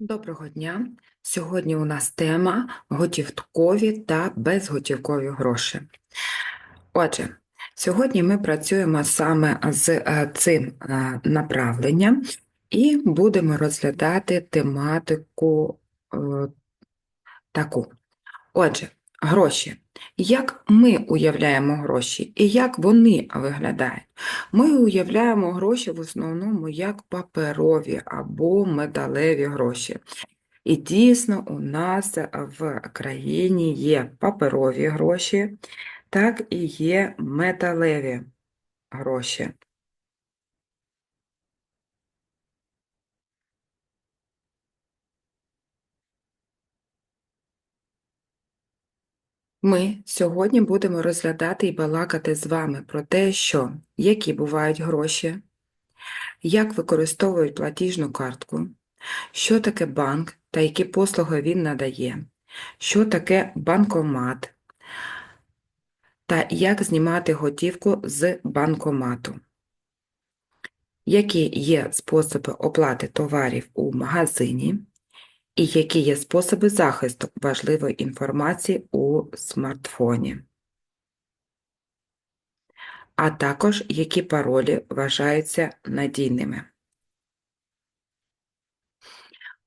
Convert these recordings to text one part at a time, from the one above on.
Доброго дня! Сьогодні у нас тема готівкові та безготівкові гроші. Отже, сьогодні ми працюємо саме з е, цим е, направленням і будемо розглядати тематику е, таку. Отже, гроші. Як ми уявляємо гроші і як вони виглядають? Ми уявляємо гроші в основному як паперові або металеві гроші. І дійсно, у нас в країні є паперові гроші, так і є металеві гроші. Ми сьогодні будемо розглядати і балакати з вами про те, що які бувають гроші, як використовують платіжну картку, що таке банк та які послуги він надає, що таке банкомат та як знімати готівку з банкомату. Які є способи оплати товарів у магазині, і які є способи захисту важливої інформації у смартфоні, а також які паролі вважаються надійними.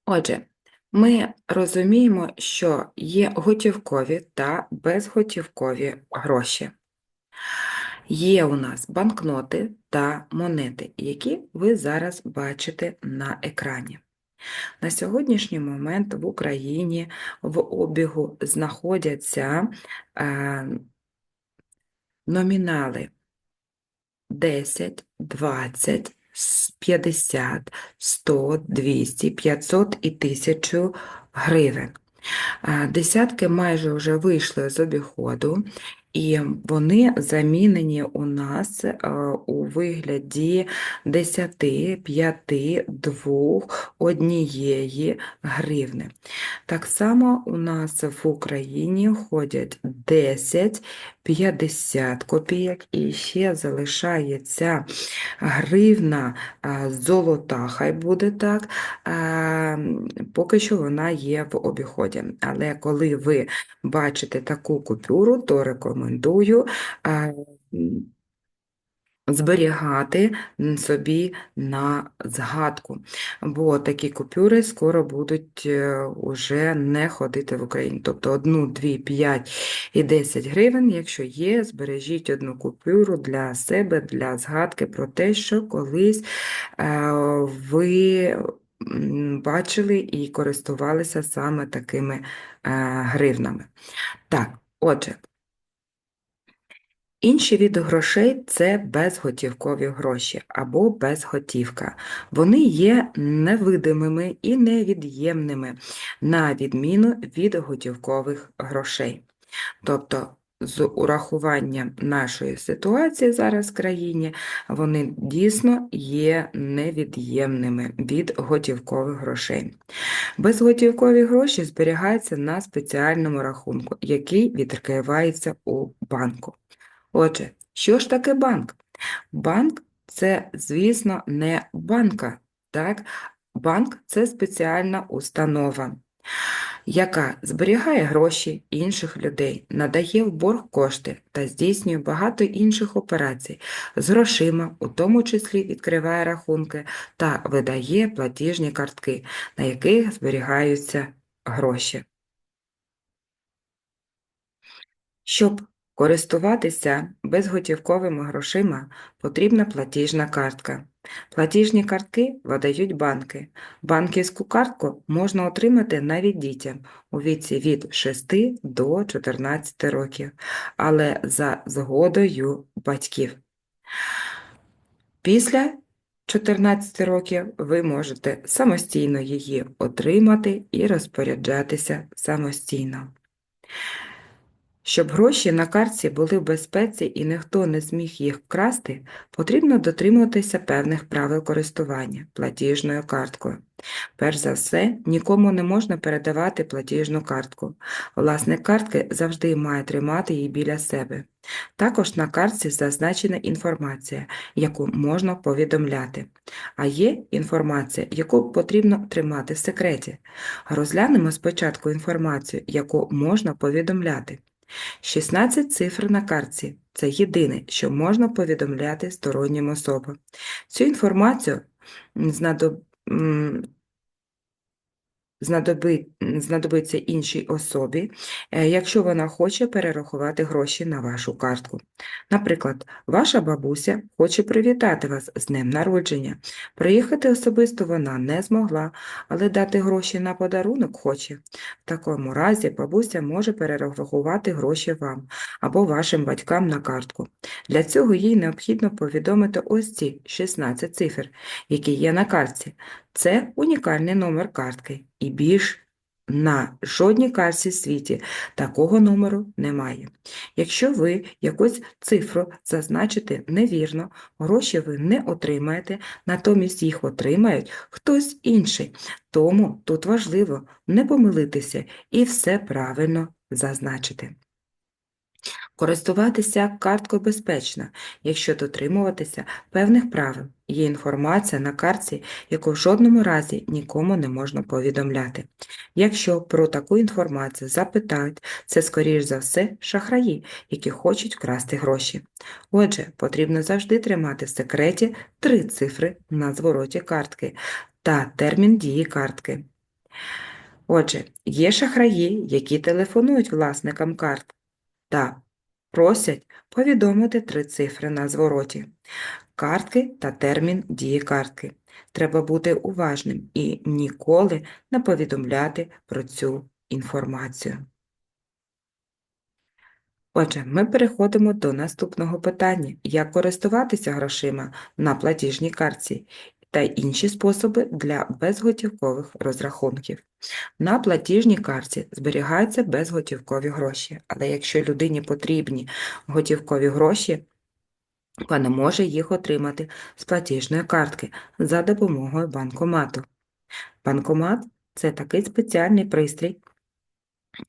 Отже, ми розуміємо, що є готівкові та безготівкові гроші. Є у нас банкноти та монети, які ви зараз бачите на екрані. На сьогоднішній момент в Україні в обігу знаходяться е, номінали 10, 20, 50, 100, 200, 500 і 1000 гривень. Е, Десятки майже вже вийшли з обіходу, і вони замінені у нас е, у вигляді 10, 5, 2, однієї гривни. Так само у нас в Україні ходять 10, 50 копійок. І ще залишається гривна золота, хай буде так, поки що вона є в обіході. Але коли ви бачите таку купюру, то рекомендую зберігати собі на згадку, бо такі купюри скоро будуть уже не ходити в Україні. Тобто 1, 2, 5 і 10 гривень, якщо є, збережіть одну купюру для себе, для згадки про те, що колись е, ви бачили і користувалися саме такими е, гривнами. Так, отже. Інші види грошей це безготівкові гроші або безготівка. Вони є невидимими і невід'ємними, на відміну від готівкових грошей. Тобто, з урахуванням нашої ситуації зараз в країні, вони дійсно є невід'ємними від готівкових грошей. Безготівкові гроші зберігаються на спеціальному рахунку, який відкривається у банку. Отже, що ж таке банк? Банк це, звісно, не банка. Так? Банк це спеціальна установа, яка зберігає гроші інших людей, надає в борг кошти та здійснює багато інших операцій з грошима, у тому числі відкриває рахунки та видає платіжні картки, на яких зберігаються гроші. Щоб Користуватися безготівковими грошима потрібна платіжна картка. Платіжні картки видають банки. Банківську картку можна отримати навіть дітям у віці від 6 до 14 років, але за згодою батьків. Після 14 років ви можете самостійно її отримати і розпоряджатися самостійно. Щоб гроші на картці були в безпеці і ніхто не зміг їх вкрасти, потрібно дотримуватися певних правил користування платіжною карткою. Перш за все, нікому не можна передавати платіжну картку. Власник картки завжди має тримати її біля себе. Також на картці зазначена інформація, яку можна повідомляти, а є інформація, яку потрібно тримати в секреті. Розглянемо спочатку інформацію, яку можна повідомляти. 16 цифр на картці це єдине, що можна повідомляти стороннім особам. Цю інформацію знадоб... знадобиться іншій особі, е, якщо вона хоче перерахувати гроші на вашу картку. Наприклад, ваша бабуся хоче привітати вас з днем народження. Приїхати особисто вона не змогла, але дати гроші на подарунок хоче. В такому разі бабуся може перерахувати гроші вам або вашим батькам на картку. Для цього їй необхідно повідомити ось ці 16 цифр, які є на картці. Це унікальний номер картки, і більш на жодній карці в світі такого номеру немає. Якщо ви якусь цифру зазначите невірно, гроші ви не отримаєте, натомість їх отримають хтось інший. Тому тут важливо не помилитися і все правильно зазначити. Користуватися карткою безпечно, якщо дотримуватися певних правил. Є інформація на картці, яку в жодному разі нікому не можна повідомляти. Якщо про таку інформацію запитають, це, скоріш за все, шахраї, які хочуть вкрасти гроші. Отже, потрібно завжди тримати в секреті три цифри на звороті картки та термін дії картки. Отже, є шахраї, які телефонують власникам карт та просять повідомити три цифри на звороті, картки та термін дії картки. Треба бути уважним і ніколи не повідомляти про цю інформацію. Отже, ми переходимо до наступного питання: як користуватися грошима на платіжній картці та інші способи для безготівкових розрахунків. На платіжній картці зберігаються безготівкові гроші, але якщо людині потрібні готівкові гроші, вона може їх отримати з платіжної картки за допомогою банкомату. Банкомат це такий спеціальний пристрій,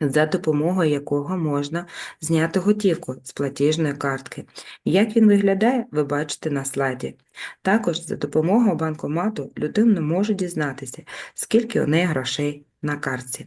за допомогою якого можна зняти готівку з платіжної картки. Як він виглядає, ви бачите на слайді. Також за допомогою банкомату людина може дізнатися, скільки у неї грошей на картці.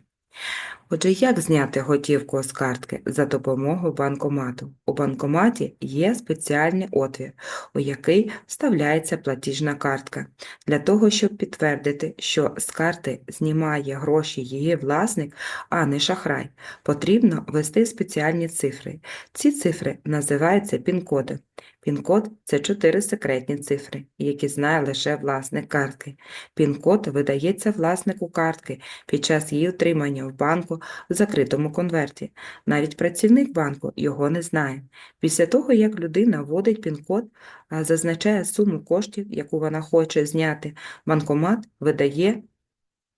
Отже, як зняти готівку з картки за допомогою банкомату? У банкоматі є спеціальний отвір, у який вставляється платіжна картка. Для того, щоб підтвердити, що з карти знімає гроші її власник, а не шахрай, потрібно ввести спеціальні цифри. Ці цифри називаються пін-коди. Пін-код це чотири секретні цифри, які знає лише власник картки. Пін-код видається власнику картки під час її отримання в банку в закритому конверті. Навіть працівник банку його не знає. Після того, як людина вводить пін-код, зазначає суму коштів, яку вона хоче зняти, банкомат видає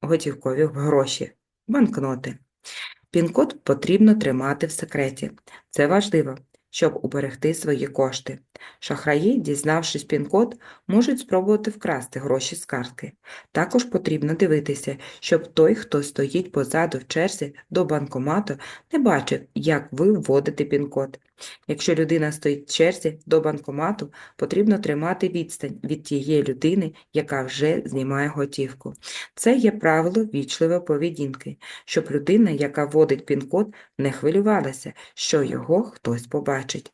готівкові гроші, банкноти. Пін-код потрібно тримати в секреті. Це важливо, щоб уберегти свої кошти. Шахраї, дізнавшись пін-код, можуть спробувати вкрасти гроші з картки. Також потрібно дивитися, щоб той, хто стоїть позаду в черзі до банкомату, не бачив, як ви вводите пін-код. Якщо людина стоїть в черзі до банкомату, потрібно тримати відстань від тієї людини, яка вже знімає готівку. Це є правило вічливої поведінки, щоб людина, яка вводить пін-код, не хвилювалася, що його хтось побачить.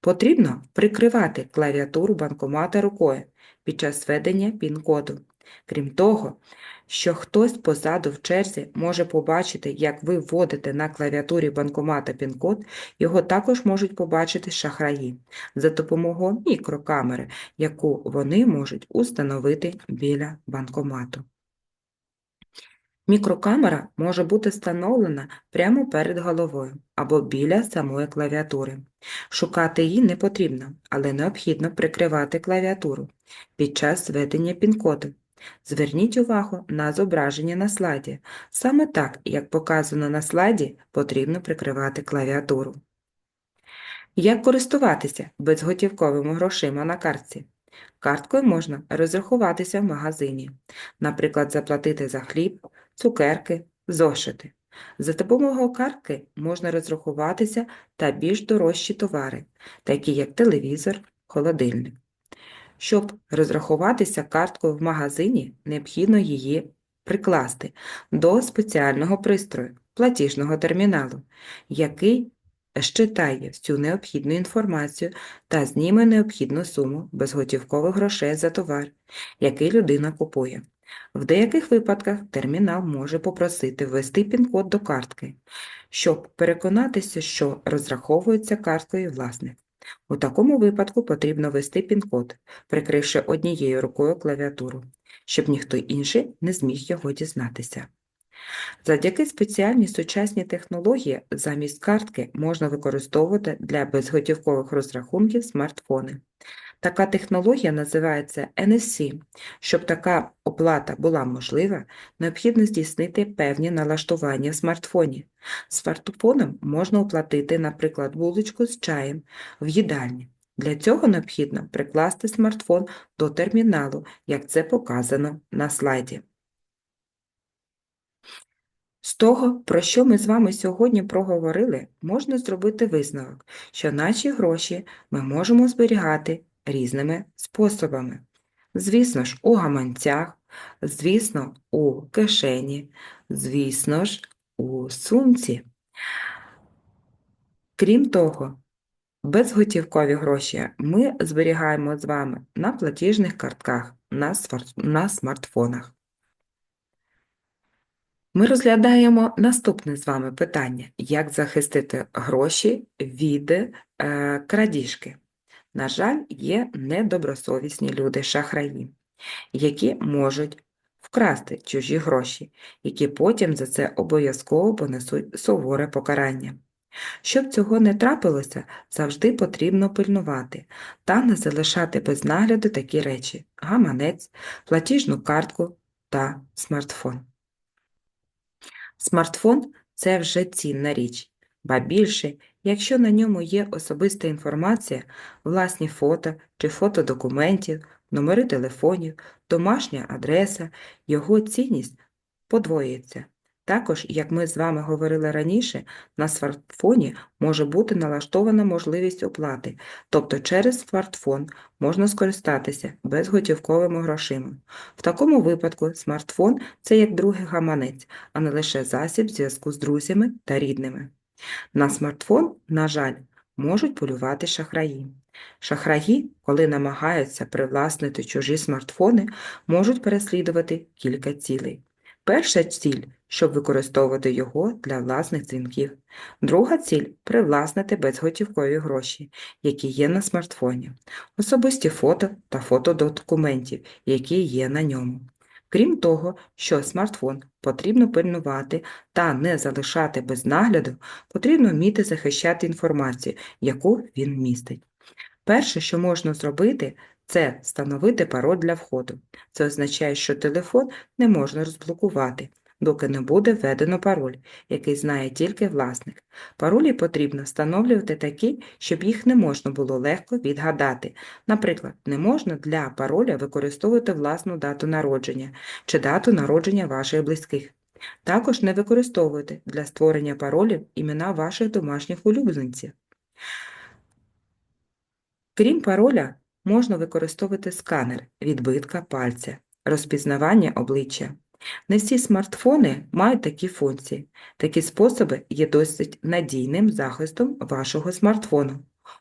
Потрібно прикривати клавіатуру банкомата рукою під час введення пін-коду. Крім того, що хтось позаду в черзі може побачити, як ви вводите на клавіатурі банкомата пін-код, його також можуть побачити шахраї за допомогою мікрокамери, яку вони можуть установити біля банкомату. Мікрокамера може бути встановлена прямо перед головою або біля самої клавіатури. Шукати її не потрібно, але необхідно прикривати клавіатуру під час введення пін-коду. Зверніть увагу на зображення на слайді. Саме так, як показано на слайді, потрібно прикривати клавіатуру. Як користуватися безготівковими грошима на картці? Карткою можна розрахуватися в магазині, наприклад, заплатити за хліб, цукерки, зошити. За допомогою картки можна розрахуватися та більш дорожчі товари, такі як телевізор, холодильник. Щоб розрахуватися карткою в магазині, необхідно її прикласти до спеціального пристрою платіжного терміналу, який щитає всю необхідну інформацію та зніме необхідну суму безготівкових грошей за товар, який людина купує. В деяких випадках термінал може попросити ввести пін-код до картки, щоб переконатися, що розраховується карткою власник. У такому випадку потрібно ввести пін-код, прикривши однією рукою клавіатуру, щоб ніхто інший не зміг його дізнатися. Завдяки спеціальній сучасній технології замість картки можна використовувати для безготівкових розрахунків смартфони. Така технологія називається NFC. Щоб така оплата була можлива, необхідно здійснити певні налаштування в смартфоні. Смартфоном можна оплатити, наприклад, вуличку з чаєм в їдальні. Для цього необхідно прикласти смартфон до терміналу, як це показано на слайді. З того, про що ми з вами сьогодні проговорили, можна зробити висновок, що наші гроші ми можемо зберігати різними способами. Звісно ж, у гаманцях, звісно, у кишені, звісно ж, у сумці. Крім того, безготівкові гроші ми зберігаємо з вами на платіжних картках, на, на смартфонах. Ми розглядаємо наступне з вами питання: як захистити гроші від е, крадіжки. На жаль, є недобросовісні люди-шахраї, які можуть вкрасти чужі гроші, які потім за це обов'язково понесуть суворе покарання. Щоб цього не трапилося, завжди потрібно пильнувати та не залишати без нагляду такі речі гаманець, платіжну картку та смартфон. Смартфон це вже цінна річ, ба більше, якщо на ньому є особиста інформація, власні фото чи фото документів, номери телефонів, домашня адреса, його цінність подвоюється. Також, як ми з вами говорили раніше, на смартфоні може бути налаштована можливість оплати, тобто через смартфон можна скористатися безготівковими грошима. В такому випадку смартфон це як другий гаманець, а не лише засіб зв'язку з друзями та рідними. На смартфон, на жаль, можуть полювати шахраї. Шахраї, коли намагаються привласнити чужі смартфони, можуть переслідувати кілька цілей. Перша ціль, щоб використовувати його для власних дзвінків. Друга ціль привласнити безготівкові гроші, які є на смартфоні, особисті фото та фото документів, які є на ньому. Крім того, що смартфон потрібно пильнувати та не залишати без нагляду, потрібно вміти захищати інформацію, яку він містить. Перше, що можна зробити, це встановити пароль для входу. Це означає, що телефон не можна розблокувати, доки не буде введено пароль, який знає тільки власник. Паролі потрібно встановлювати такі, щоб їх не можна було легко відгадати. Наприклад, не можна для пароля використовувати власну дату народження чи дату народження ваших близьких. Також не використовуйте для створення паролів імена ваших домашніх улюбленців. Крім пароля, можна використовувати сканер відбитка пальця, розпізнавання обличчя. Не всі смартфони мають такі функції. Такі способи є досить надійним захистом вашого смартфону,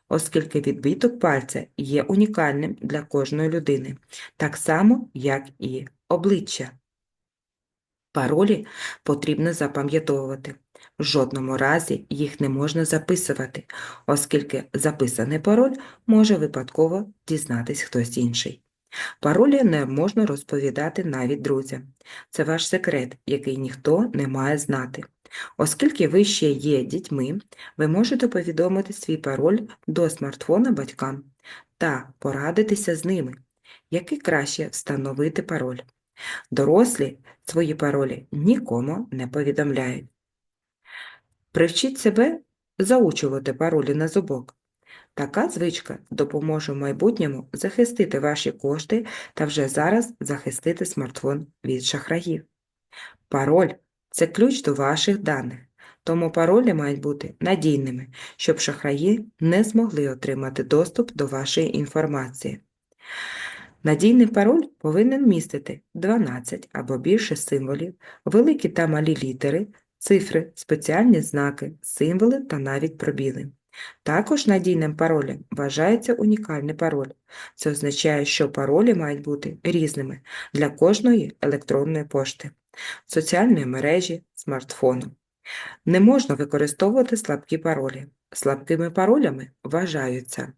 оскільки відбиток пальця є унікальним для кожної людини, так само, як і обличчя. Паролі потрібно запам'ятовувати. В жодному разі їх не можна записувати, оскільки записаний пароль може випадково дізнатись хтось інший. Паролі не можна розповідати навіть друзям. Це ваш секрет, який ніхто не має знати. Оскільки ви ще є дітьми, ви можете повідомити свій пароль до смартфона батькам та порадитися з ними, який краще встановити пароль. Дорослі свої паролі нікому не повідомляють. Привчіть себе заучувати паролі на зубок. Така звичка допоможе в майбутньому захистити ваші кошти та вже зараз захистити смартфон від шахраїв. Пароль це ключ до ваших даних, тому паролі мають бути надійними, щоб шахраї не змогли отримати доступ до вашої інформації. Надійний пароль повинен містити 12 або більше символів, великі та малі літери, цифри, спеціальні знаки, символи та навіть пробіли. Також надійним паролем вважається унікальний пароль. Це означає, що паролі мають бути різними для кожної електронної пошти, соціальної мережі, смартфону. Не можна використовувати слабкі паролі. Слабкими паролями вважаються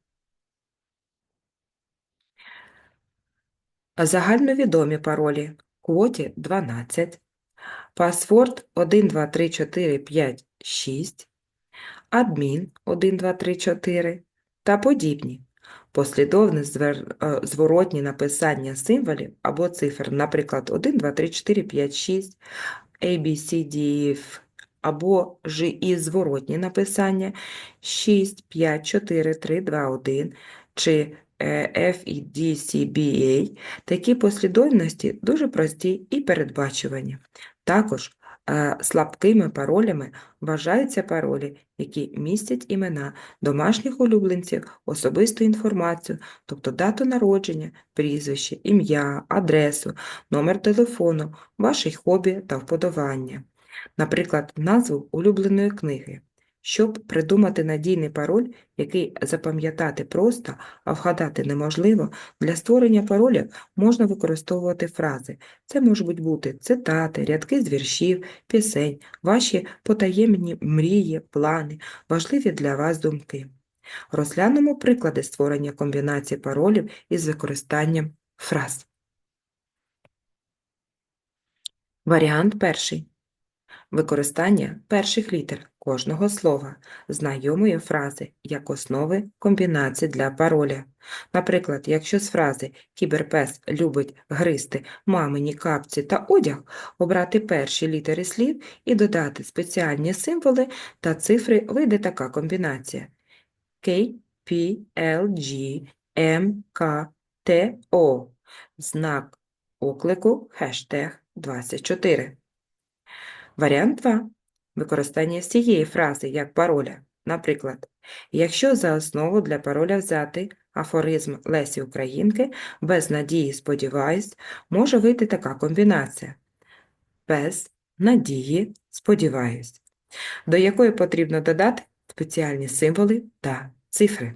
загальновідомі паролі квоті 12, пасворд 1, 2, 3, 4, 5, 6, адмін 1, 2, 3, 4 та подібні. Послідовне е, зворотні написання символів або цифр, наприклад, 1, 2, 3, 4, 5, 6, A, B, C, D, E, F, або ж і зворотні написання 6, 5, 4, 3, 2, 1, чи е, F, E, D, C, B, A. Такі послідовності дуже прості і передбачувані. Також слабкими паролями вважаються паролі, які містять імена домашніх улюбленців, особисту інформацію, тобто дату народження, прізвище, ім'я, адресу, номер телефону, ваші хобі та вподобання. Наприклад, назву улюбленої книги. Щоб придумати надійний пароль, який запам'ятати просто, а вгадати неможливо, для створення пароля можна використовувати фрази. Це можуть бути цитати, рядки з віршів, пісень, ваші потаємні мрії, плани, важливі для вас думки. Розглянемо приклади створення комбінацій паролів із використанням фраз. Варіант перший. Використання перших літер кожного слова, знайомої фрази як основи комбінацій для пароля. Наприклад, якщо з фрази «Кіберпес любить гризти мамині капці та одяг», обрати перші літери слів і додати спеціальні символи та цифри вийде така комбінація K, P, L, G, M, K, T, O. Знак оклику хештег 24. Варіант 2. Використання всієї фрази як пароля. Наприклад, якщо за основу для пароля взяти афоризм Лесі Українки без надії сподіваюсь, може вийти така комбінація. Без надії сподіваюсь, до якої потрібно додати спеціальні символи та цифри.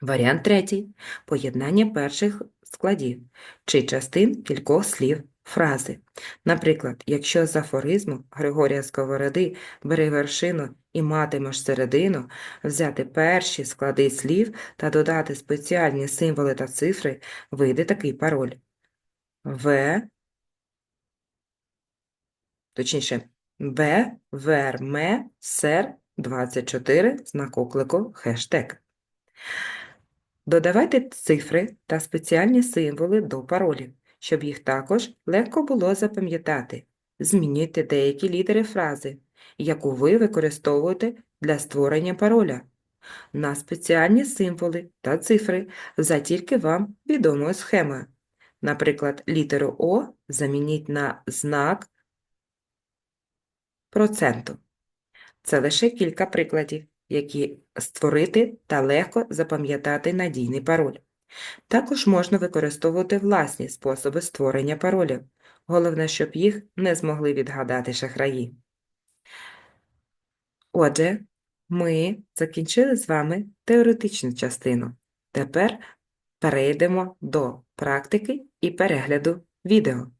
Варіант третій. Поєднання перших складів чи частин кількох слів фрази. Наприклад, якщо з афоризму Григорія Сковороди «Бери вершину і матимеш середину», взяти перші склади слів та додати спеціальні символи та цифри, вийде такий пароль. В, точніше, Б, Верме, Сер, 24, знак оклику, хештег. Додавайте цифри та спеціальні символи до паролів, щоб їх також легко було запам'ятати. Змінюйте деякі літери фрази, яку ви використовуєте для створення пароля, на спеціальні символи та цифри за тільки вам відомою схемою. Наприклад, літеру О замініть на знак проценту. Це лише кілька прикладів, які створити та легко запам'ятати надійний пароль. Також можна використовувати власні способи створення паролів. Головне, щоб їх не змогли відгадати шахраї. Отже, ми закінчили з вами теоретичну частину. Тепер перейдемо до практики і перегляду відео.